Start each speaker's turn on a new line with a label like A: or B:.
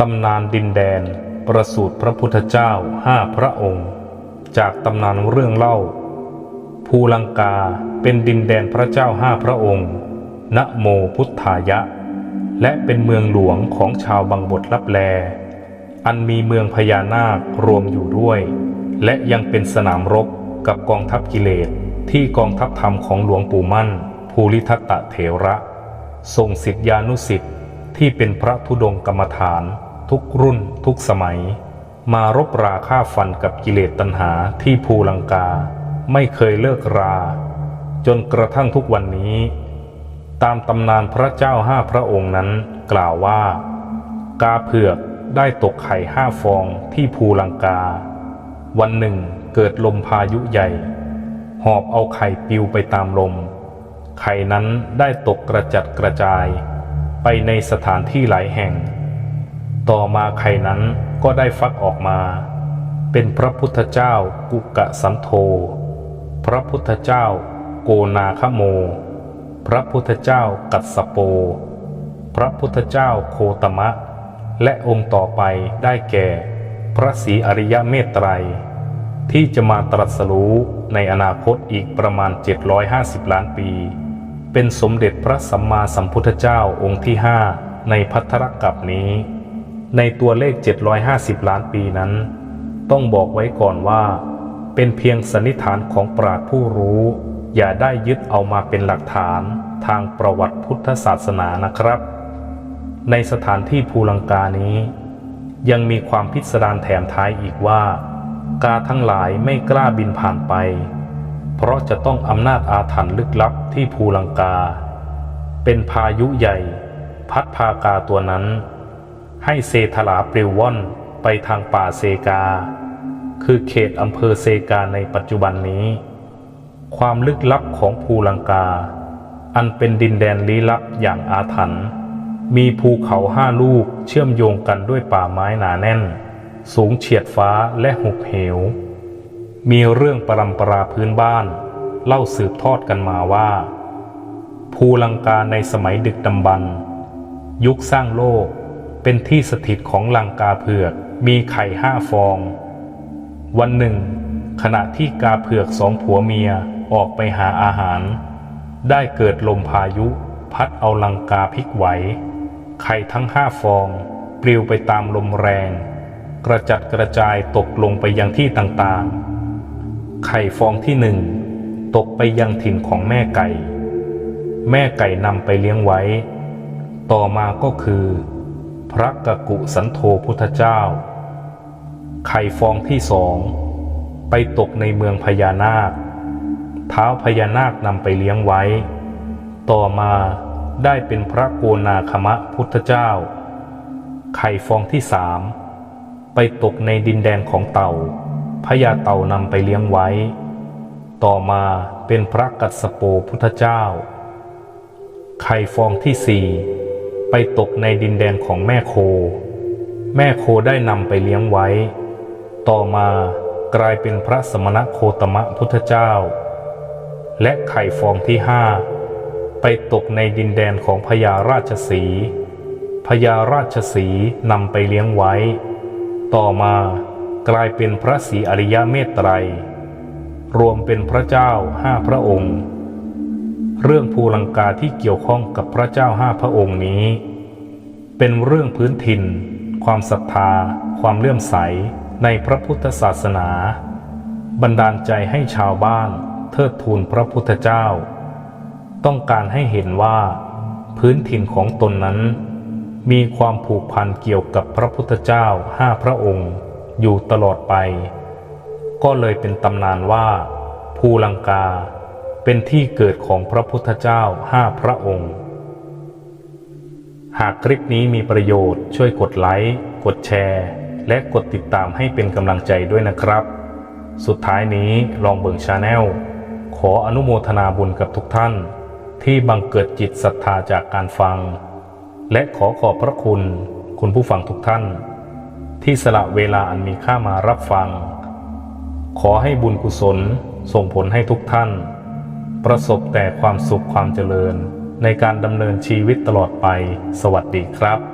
A: ตำนานดินแดน ประสูติพระพุทธเจ้าห้าพระองค์ จากตำนานเรื่องเล่า ภูลังกาเป็นดินแดนพระเจ้าห้าพระองค์นะโมพุทธายะ และเป็นเมืองหลวงของชาวบังบทลับแล อันมีเมืองพญานาครวมอยู่ด้วย และยังเป็นสนามรบกับกองทัพกิเลสที่กองทัพธรรมของหลวงปู่มั่น ภูริทัตตะเถระทรงสิทธิานุสิทธิ์ที่เป็นพระธุดงค์กรรมฐาน ทุกรุ่น ทุกสมัย มารบราฆ่าฟันกับกิเลสตัณหาที่ภูลังกา ไม่เคยเลิกรา จนกระทั่งทุกวันนี้ ตามตำนานพระเจ้าห้าพระองค์นั้นกล่าวว่า กาเผือกได้ตกไข่ห้าฟองที่ภูลังกา วันหนึ่งเกิดลมพายุใหญ่ หอบเอาไข่ปิวไปตามลม ไข่นั้นได้ตกกระจัดกระจาย ไปในสถานที่หลายแห่ง ต่อมาไข่นั้นก็ได้ฟักออกมา เป็นพระพุทธเจ้ากุกะสันโธพระพุทธเจ้าโกนาคโม พระพุทธเจ้ากัสสโป พระพุทธเจ้าโคตมะ และองค์ต่อไปได้แก่ พระศรีอริยเมตไตร ที่จะมาตรัสรู้ในอนาคตอีกประมาณ 750 ล้านปี เป็นสมเด็จพระสัมมาสัมพุทธเจ้าองค์ที่ห้าในพัทธรกับนี้ ในตัวเลข 750 ล้านปีนั้น ต้องบอกไว้ก่อนว่า เป็นเพียงสันนิษฐานของปราชญ์ผู้รู้ อย่าได้ยึดเอามาเป็นหลักฐานทางประวัติพุทธศาสนานะครับ ในสถานที่ภูลังกานี้ ยังมีความพิสดารแถมท้ายอีกว่า กาทั้งหลายไม่กล้าบินผ่านไป เพราะจะต้องอำนาจอาถรรพ์ลึกลับที่ภูลังกา เป็นพายุใหญ่ พัดพากาตัวนั้น ให้เซทลาปลิวว่อนไปทางป่าเซกา คือเขตอำเภอเซกาในปัจจุบันนี้ ความลึกลับของภูลังกา อันเป็นดินแดนลี้ลับอย่างอาถรรพ์มีภูเขาห้าลูกเชื่อมโยงกันด้วยป่าไม้หนาแน่น สูงเฉียดฟ้าและหุบเหว มีเรื่องปรำปราพื้นบ้าน เล่าสืบทอดกันมาว่า ภูลังกาในสมัยดึกดำบรรยุคสร้างโลก เป็นที่สถิตของลังกาเผือกมีไข่ห้าฟอง วันหนึ่ง ขณะที่กาเผือกสองผัวเมียออกไปหาอาหาร ได้เกิดลมพายุ พัดเอาลังกาพลิกไหว ไข่ทั้งห้าฟอง ปลิวไปตามลมแรง กระจัดกระจายตกลงไปยังที่ต่างๆ ไข่ฟองที่หนึ่งตกไปยังถิ่นของแม่ไก่ แม่ไก่นำไปเลี้ยงไว้ ต่อมาก็คือ พระกกุสันโธพุทธเจ้า ไข่ฟองที่สองไปตกในเมืองพญานาค เท้าพญานาคนำไปเลี้ยงไว้ ต่อมาได้เป็นพระโกนาคมะพุทธเจ้า ไข่ฟองที่สามไปตกในดินแดนของเต่าพญาเต่านำไปเลี้ยงไว้ ต่อมาเป็นพระกัสสโปพุทธเจ้า ไข่ฟองที่สี่ ไปตกในดินแดนของแม่โค แม่โคได้นำไปเลี้ยงไว้ ต่อมากลายเป็นพระสมณะโคตมะพุทธเจ้า และไข่ฟองที่ห้าไปตกในดินแดนของพญาราชสีพญาราชสีนำไปเลี้ยงไว้ ต่อมากลายเป็นพระศรีอริยเมตไตร รวมเป็นพระเจ้าห้าพระองค์ เรื่องภูลังกาที่เกี่ยวข้องกับพระเจ้าห้าพระองค์นี้ เป็นเรื่องพื้นถิ่น ความศรัทธา ความเลื่อมใสในพระพุทธศาสนา บันดาลใจให้ชาวบ้านเทิดทูนพระพุทธเจ้า ต้องการให้เห็นว่า พื้นถิ่นของตนนั้น มีความผูกพันเกี่ยวกับพระพุทธเจ้าห้าพระองค์อยู่ตลอดไป ก็เลยเป็นตำนานว่า ภูลังกาเป็นที่เกิดของพระพุทธเจ้าห้าพระองค์ หากคลิปนี้มีประโยชน์ช่วยกดไลค์กดแชร์ และกดติดตามให้เป็นกำลังใจด้วยนะครับ สุดท้ายนี้ลองเบิ่งชาแนลขออนุโมทนาบุญกับทุกท่าน ที่บังเกิดจิตศรัทธาจากการฟัง และขอขอบพระคุณคุณผู้ฟังทุกท่าน ที่สละเวลาอันมีค่ามารับฟัง ขอให้บุญกุศลส่งผลให้ทุกท่าน ประสบแต่ความสุขความเจริญ ในการดำเนินชีวิตตลอดไป สวัสดีครับ